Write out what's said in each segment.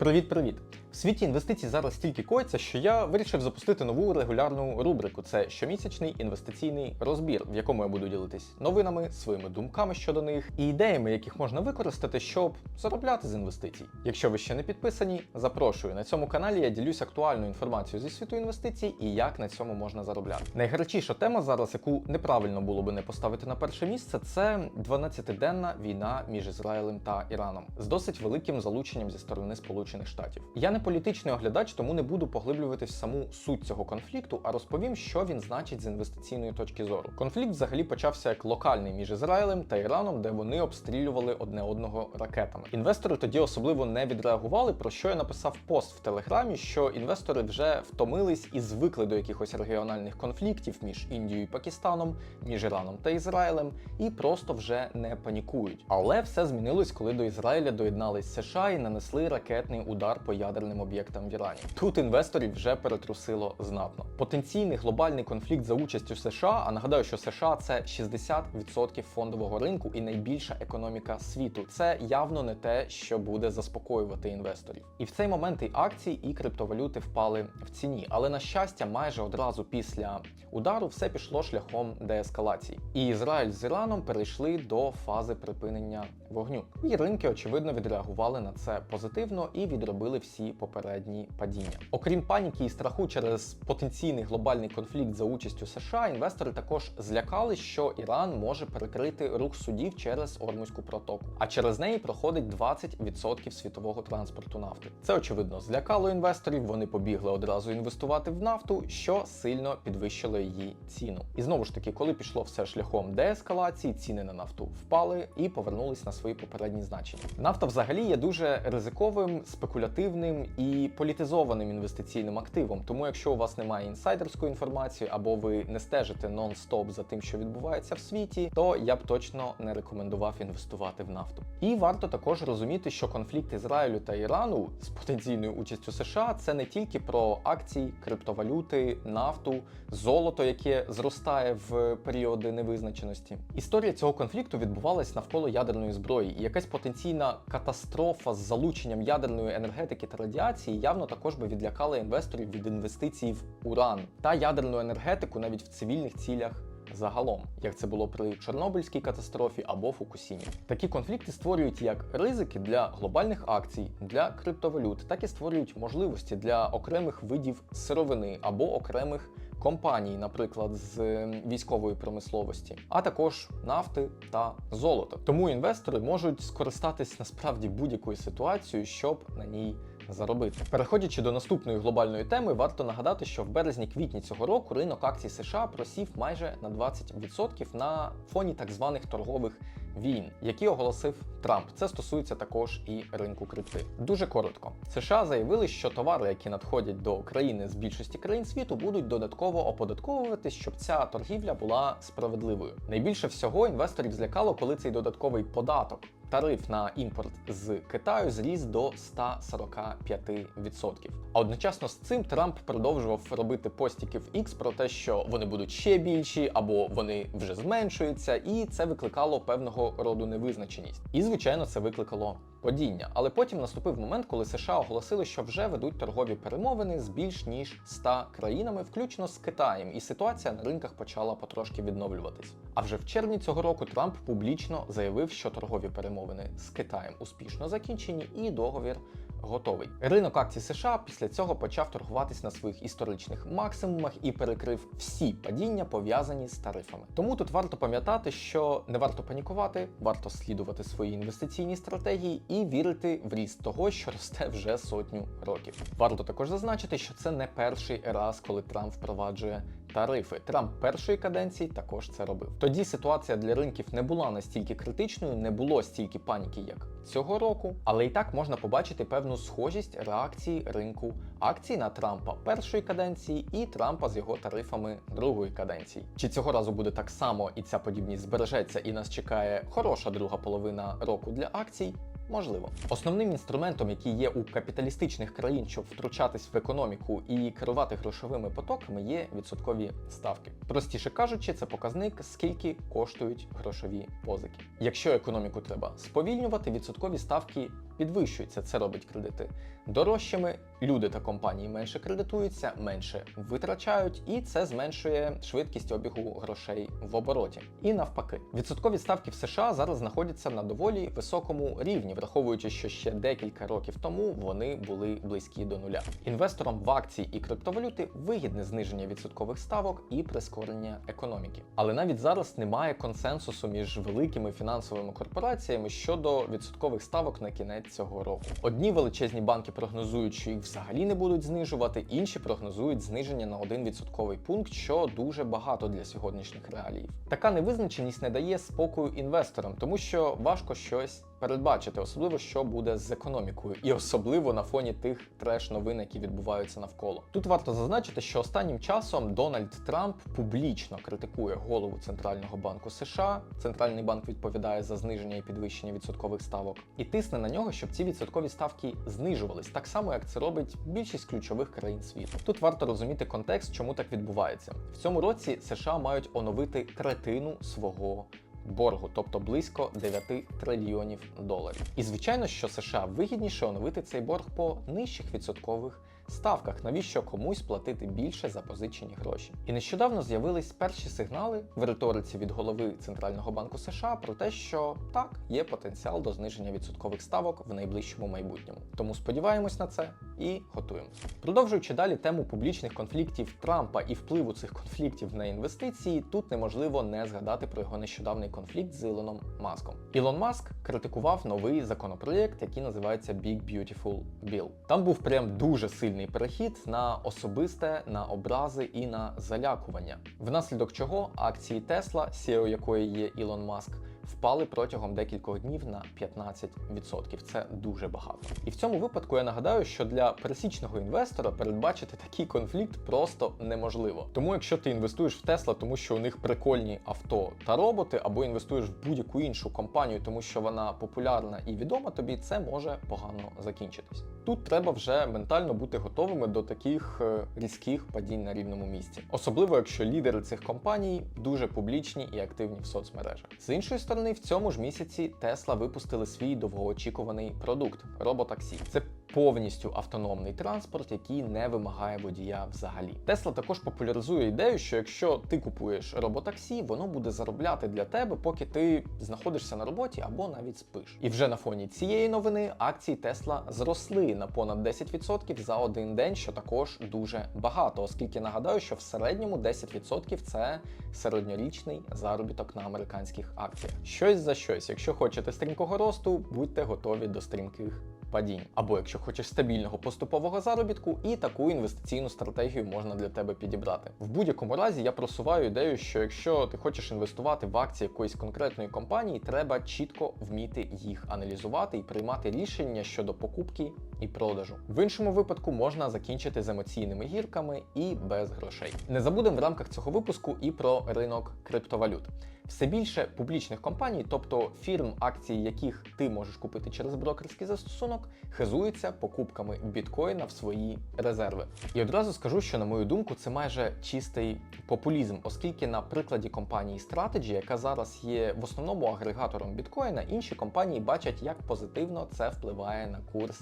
Привіт-привіт! В світі інвестицій зараз стільки коїться, що я вирішив запустити нову регулярну рубрику. Це щомісячний інвестиційний розбір, в якому я буду ділитись новинами, своїми думками щодо них і ідеями, яких можна використати, щоб заробляти з інвестицій. Якщо ви ще не підписані, запрошую на цьому каналі. Я ділюсь актуальною інформацією зі світу інвестицій і як на цьому можна заробляти. Найгарячіша тема зараз, яку неправильно було би не поставити на перше місце, це 12-денна війна між Ізраїлем та Іраном з досить великим залученням зі сторони Сполучених Штатів. Я не політичний оглядач, тому не буду поглиблюватись в саму суть цього конфлікту, а розповім, що він значить з інвестиційної точки зору. Конфлікт взагалі почався як локальний між Ізраїлем та Іраном, де вони обстрілювали одне одного ракетами. Інвестори тоді особливо не відреагували, про що я написав пост в телеграмі, що інвестори вже втомились і звикли до якихось регіональних конфліктів між Індією і Пакистаном, між Іраном та Ізраїлем, і просто вже не панікують. Але все змінилось, коли до Ізраїля доєднались США і нанесли ракетний удар по ядерним об'єктам в Ірані. Тут інвесторів вже перетрусило знатно. Потенційний глобальний конфлікт за участю США. А нагадаю, що США це 60% фондового ринку і найбільша економіка світу. Це явно не те, що буде заспокоювати інвесторів. І в цей момент і акції, і криптовалюти впали в ціні. Але на щастя, майже одразу після удару все пішло шляхом деескалації. І Ізраїль з Іраном перейшли до фази припинення вогню. І ринки очевидно відреагували на це позитивно і відробили всі попередні падіння. Окрім паніки і страху через потенційний глобальний конфлікт за участю США, інвестори також злякали, що Іран може перекрити рух судів через Ормузьку протоку, а через неї проходить 20% світового транспорту нафти. Це очевидно злякало інвесторів. Вони побігли одразу інвестувати в нафту, що сильно підвищило її ціну. І знову ж таки, коли пішло все шляхом деескалації, ціни на нафту впали і повернулись на свої попередні значення. Нафта взагалі є дуже ризиковим, спекулятивним і політизованим інвестиційним активом. Тому, якщо у вас немає інсайдерської інформації або ви не стежите нон-стоп за тим, що відбувається в світі, то я б точно не рекомендував інвестувати в нафту. І варто також розуміти, що конфлікт Ізраїлю та Ірану з потенційною участю США це не тільки про акції, криптовалюти, нафту, золото, яке зростає в періоди невизначеності. Історія цього конфлікту відбувалась навколо ядерної зброї, і якась потенційна катастрофа з залученням ядерної енергетики та радіації явно також би відлякала інвесторів від інвестицій в уран та ядерну енергетику навіть в цивільних цілях. Загалом, як це було при Чорнобильській катастрофі або Фукусімі, такі конфлікти створюють як ризики для глобальних акцій, для криптовалют, так і створюють можливості для окремих видів сировини або окремих компаній, наприклад, з е, військової промисловості, а також нафти та золота. Тому інвестори можуть скористатись насправді будь-якою ситуацією, щоб на ній заробити. Переходячи до наступної глобальної теми, варто нагадати, що в березні-квітні цього року ринок акцій США просів майже на 20% на фоні так званих торгових війн, які оголосив Трамп. Це стосується також і ринку крипти. Дуже коротко, США заявили, що товари, які надходять до країни з більшості країн світу, будуть додатково оподатковуватись, щоб ця торгівля була справедливою. Найбільше всього інвесторів злякало, коли цей додатковий податок. Тариф на імпорт з Китаю зріс до 145%. А одночасно з цим Трамп продовжував робити постіки в X про те, що вони будуть ще більші або вони вже зменшуються, і це викликало певного роду невизначеність. І звичайно, це викликало падіння. Але потім наступив момент, коли США оголосили, що вже ведуть торгові перемовини з більш ніж 100 країнами, включно з Китаєм, і ситуація на ринках почала потрошки відновлюватись. А вже в червні цього року Трамп публічно заявив, що торгові перемовини з Китаєм успішно закінчені, і договір готовий. Ринок акцій США після цього почав торгуватись на своїх історичних максимумах і перекрив всі падіння, пов'язані з тарифами. Тому тут варто пам'ятати, що не варто панікувати, варто слідувати свої інвестиційні стратегії і вірити в ріст того, що росте вже сотню років. Варто також зазначити, що це не перший раз, коли Трамп впроваджує тарифи. Трамп першої каденції також це робив. Тоді ситуація для ринків не була настільки критичною, не було стільки паніки, як цього року, але і так можна побачити певну схожість реакції ринку акцій на Трампа першої каденції і Трампа з його тарифами другої каденції. Чи цього разу буде так само і ця подібність збережеться, і нас чекає хороша друга половина року для акцій? Можливо, основним інструментом, який є у капіталістичних країн, щоб втручатись в економіку і керувати грошовими потоками, є відсоткові ставки. Простіше кажучи, це показник, скільки коштують грошові позики. Якщо економіку треба сповільнювати, відсоткові ставки підвищується. Це робить кредити дорожчими. Люди та компанії менше кредитуються, менше витрачають, і це зменшує швидкість обігу грошей в обороті. І навпаки, відсоткові ставки в США зараз знаходяться на доволі високому рівні, враховуючи, що ще декілька років тому вони були близькі до нуля. Інвесторам в акції і криптовалюти вигідне зниження відсоткових ставок і прискорення економіки. Але навіть зараз немає консенсусу між великими фінансовими корпораціями щодо відсоткових ставок на кінець цього року. Одні величезні банки прогнозують, що їх взагалі не будуть знижувати, інші прогнозують зниження на 1 відсотковий пункт, що дуже багато для сьогоднішніх реалій. Така невизначеність не дає спокою інвесторам, тому що важко щось передбачити, особливо що буде з економікою, і особливо на фоні тих треш-новин, які відбуваються навколо. Тут варто зазначити, що останнім часом Дональд Трамп публічно критикує голову Центрального банку США. Центральний банк відповідає за зниження і підвищення відсоткових ставок, і тисне на нього, щоб ці відсоткові ставки знижувались, так само як це робить більшість ключових країн світу. Тут варто розуміти контекст, чому так відбувається. В цьому році США мають оновити третину свого боргу, тобто близько 9 трильйонів доларів. І звичайно, що США вигідніше оновити цей борг по нижчих відсоткових ставках, навіщо комусь платити більше за позичені гроші. І нещодавно з'явились перші сигнали в риториці від голови Центрального банку США про те, що так, є потенціал до зниження відсоткових ставок в найближчому майбутньому. Тому сподіваємось на це і готуємося. Продовжуючи далі тему публічних конфліктів Трампа і впливу цих конфліктів на інвестиції, тут неможливо не згадати про його нещодавний конфлікт з Ілоном Маском. Ілон Маск критикував новий законопроєкт, який називається Big Beautiful Bill. Там був прям дуже сильний перехід на особисте, на образи і на залякування, внаслідок чого акції Тесла, CEO якої є Ілон Маск, впали протягом декількох днів на 15%. Це дуже багато. І в цьому випадку я нагадаю, що для пересічного інвестора передбачити такий конфлікт просто неможливо. Тому, якщо ти інвестуєш в Тесла, тому що у них прикольні авто та роботи, або інвестуєш в будь-яку іншу компанію, тому що вона популярна і відома тобі, це може погано закінчитись. Тут треба вже ментально бути готовими до таких е, різких падінь на рівному місці, особливо якщо лідери цих компаній дуже публічні і активні в соцмережах. З іншої сторони, в цьому ж місяці Тесла випустили свій довгоочікуваний продукт роботаксі. Це повністю автономний транспорт, який не вимагає водія взагалі. Тесла також популяризує ідею, що якщо ти купуєш роботаксі, воно буде заробляти для тебе, поки ти знаходишся на роботі або навіть спиш. І вже на фоні цієї новини акції Тесла зросли на понад 10% за один день, що також дуже багато, оскільки нагадаю, що в середньому 10% це середньорічний заробіток на американських акціях. Щось за щось. Якщо хочете стрімкого росту, будьте готові до стрімких падінь. Або якщо хочеш стабільного поступового заробітку, і таку інвестиційну стратегію можна для тебе підібрати. В будь-якому разі я просуваю ідею, що якщо ти хочеш інвестувати в акції якоїсь конкретної компанії, треба чітко вміти їх аналізувати і приймати рішення щодо покупки і продажу. В іншому випадку можна закінчити з емоційними гірками і без грошей. Не забудемо в рамках цього випуску і про ринок криптовалют. Все більше публічних компаній, тобто фірм, акції яких ти можеш купити через брокерський застосунок, хизуються покупками біткоїна в свої резерви. І одразу скажу, що на мою думку, це майже чистий популізм, оскільки на прикладі компанії Strategy, яка зараз є в основному агрегатором біткоїна, інші компанії бачать, як позитивно це впливає на курс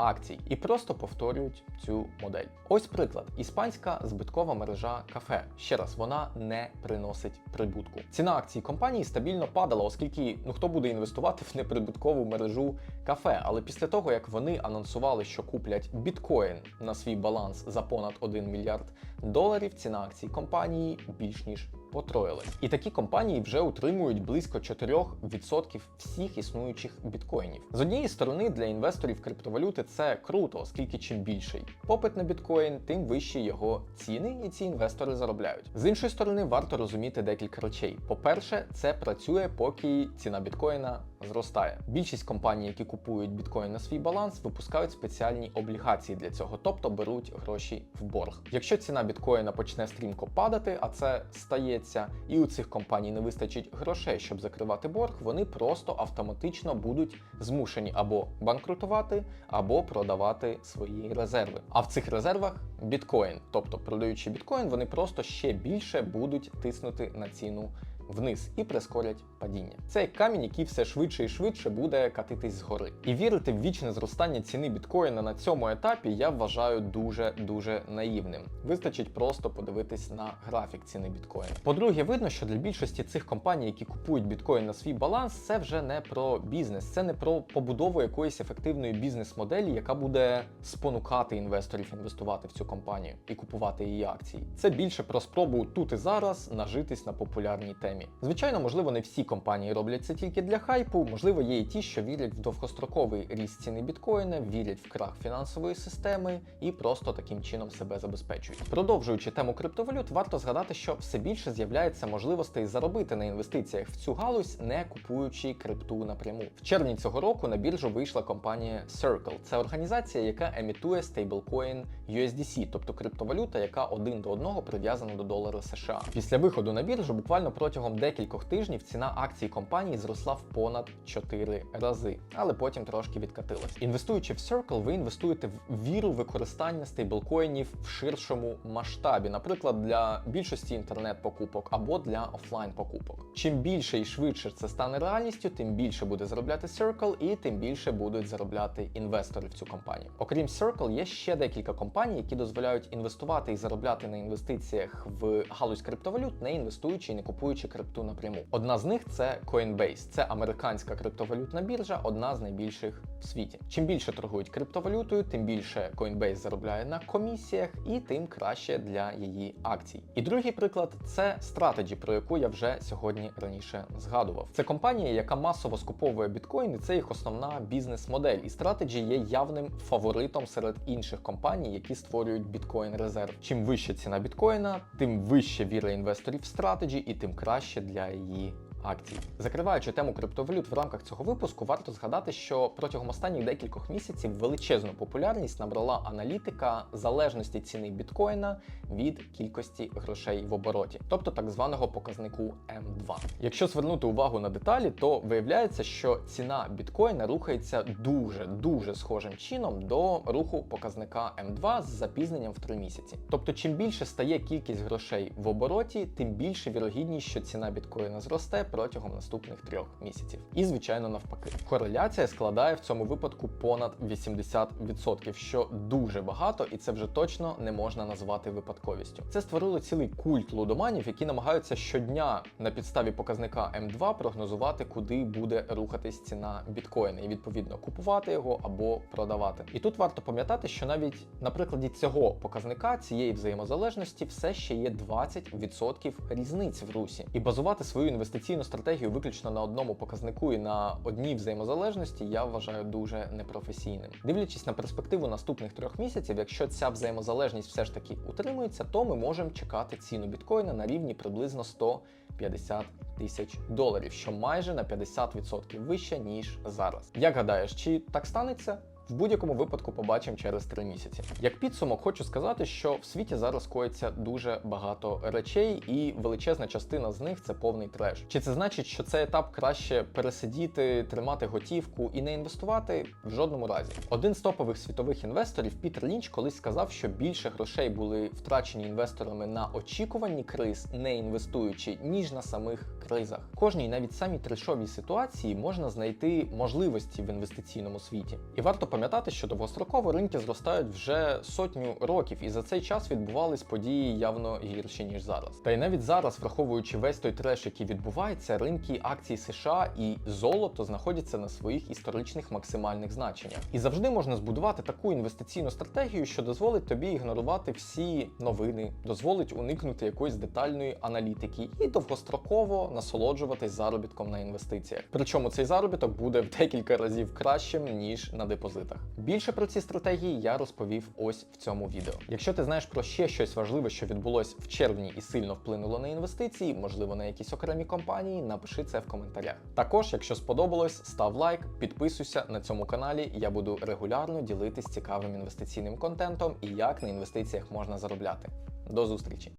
акцій і просто повторюють цю модель. Ось приклад: іспанська збиткова мережа кафе. Ще раз, вона не приносить прибутку. Ціна акцій компанії стабільно падала, оскільки ну хто буде інвестувати в неприбуткову мережу кафе. Але після того як вони анонсували, що куплять біткоін на свій баланс за понад 1 мільярд доларів, ціна акцій компанії більш ніж потроїлась. І такі компанії вже утримують близько 4% всіх існуючих біткоїнів. З однієї сторони, для інвесторів криптовалюти це круто, оскільки чим більший попит на біткоін, тим вищі його ціни, і ці інвестори заробляють. З іншої сторони, варто розуміти декілька речей. По-перше, це працює, поки ціна біткоїна зростає. Більшість компаній, які купують біткоін на свій баланс, випускають спеціальні облігації для цього, тобто беруть гроші в борг. Якщо ціна біткоїна почне стрімко падати, а це стається, і у цих компаній не вистачить грошей, щоб закривати борг, вони просто автоматично будуть змушені або банкрутувати, або продавати свої резерви. А в цих резервах біткоін, тобто продаючи біткоін, вони просто ще більше будуть тиснути на ціну вниз і прискорять падіння. Це камінь, який все швидше і швидше буде катитись згори. І вірити в вічне зростання ціни біткоїна на цьому етапі я вважаю дуже дуже наївним. Вистачить просто подивитись на графік ціни біткоїна. По-друге, видно, що для більшості цих компаній, які купують біткоін на свій баланс, це вже не про бізнес, це не про побудову якоїсь ефективної бізнес-моделі, яка буде спонукати інвесторів інвестувати в цю компанію і купувати її акції. Це більше про спробу тут і зараз нажитись на популярній темі. Звичайно, можливо, не всі компанії роблять це тільки для хайпу. Можливо, є і ті, що вірять в довгостроковий ріст ціни біткоїна, вірять в крах фінансової системи і просто таким чином себе забезпечують. Продовжуючи тему криптовалют, варто згадати, що все більше з'являється можливостей заробити на інвестиціях в цю галузь, не купуючи крипту напряму. В червні цього року на біржу вийшла компанія Circle. Це організація, яка емітує стейблкоін USDC, тобто криптовалюта, яка один до одного прив'язана до долара США. Після виходу на біржу буквально протягом декількох тижнів ціна акцій компанії зросла в понад 4 рази, але потім трошки відкатилась. Інвестуючи в Circle, ви інвестуєте в віру використання стейблкоїнів в ширшому масштабі, наприклад, для більшості інтернет-покупок або для офлайн-покупок. Чим більше і швидше це стане реальністю, тим більше буде заробляти Circle і тим більше будуть заробляти інвестори в цю компанію. Окрім Circle, є ще декілька компаній, які дозволяють інвестувати і заробляти на інвестиціях в галузь криптовалют, не інвестуючи і не купуючи крипту напряму. Одна з них це Coinbase. Це американська криптовалютна біржа, одна з найбільших в світі. Чим більше торгують криптовалютою, тим більше Coinbase заробляє на комісіях і тим краще для її акцій. І другий приклад це Strategy, про яку я вже сьогодні раніше згадував. Це компанія, яка масово скуповує біткоін, і це їх основна бізнес-модель. І Strategy є явним фаворитом серед інших компаній, які створюють біткоін резерв. Чим вища ціна біткоїна, тим вище віра інвесторів в Strategy і тим краще для її акцій. Закриваючи тему криптовалют в рамках цього випуску, варто згадати, що протягом останніх декількох місяців величезну популярність набрала аналітика залежності ціни біткоїна від кількості грошей в обороті, тобто так званого показнику М2. Якщо звернути увагу на деталі, то виявляється, що ціна біткоїна рухається дуже дуже схожим чином до руху показника М2 з запізненням в 3 місяці. Тобто, чим більше стає кількість грошей в обороті, тим більше вірогідність, що ціна біткоїна зросте протягом наступних трьох місяців. І звичайно, навпаки, кореляція складає в цьому випадку понад 80%, що дуже багато, і це вже точно не можна назвати випадковістю. Це створило цілий культ лудоманів, які намагаються щодня на підставі показника М2 прогнозувати, куди буде рухатись ціна біткоїна, і відповідно купувати його або продавати. І тут варто пам'ятати, що навіть на прикладі цього показника цієї взаємозалежності все ще є 20% різниць в русі, і базувати свою інвестиційну стратегію виключно на одному показнику і на одній взаємозалежності я вважаю дуже непрофесійним. Дивлячись на перспективу наступних трьох місяців, якщо ця взаємозалежність все ж таки утримується, то ми можемо чекати ціну біткоїна на рівні приблизно 150 тисяч доларів, що майже на 50% вище ніж зараз. Як гадаєш, чи так станеться? В будь-якому випадку побачимо через три місяці. Як підсумок, хочу сказати, що в світі зараз коїться дуже багато речей, і величезна частина з них це повний треш. Чи це значить, що цей етап краще пересидіти, тримати готівку і не інвестувати? В жодному разі. Один з топових світових інвесторів Пітер Лінч колись сказав, що більше грошей були втрачені інвесторами на очікуванні криз, не інвестуючи, ніж на самих кризах. Кожній навіть самій трешовій ситуації можна знайти можливості в інвестиційному світі. І варто пам'ятати, що довгостроково ринки зростають вже сотню років, і за цей час відбувались події явно гірші ніж зараз. Та й навіть зараз, враховуючи весь той треш, який відбувається, ринки акцій США і золото знаходяться на своїх історичних максимальних значеннях. І завжди можна збудувати таку інвестиційну стратегію, що дозволить тобі ігнорувати всі новини, дозволить уникнути якоїсь детальної аналітики і довгостроково насолоджуватись заробітком на інвестиціях. Причому цей заробіток буде в декілька разів кращим ніж на депозитах. Більше про ці стратегії я розповів ось в цьому відео. Якщо ти знаєш про ще щось важливе, що відбулось в червні і сильно вплинуло на інвестиції, можливо, на якісь окремі компанії, напиши це в коментарях. Також, якщо сподобалось, став лайк, підписуйся на цьому каналі. Я буду регулярно ділитись цікавим інвестиційним контентом і як на інвестиціях можна заробляти. До зустрічі!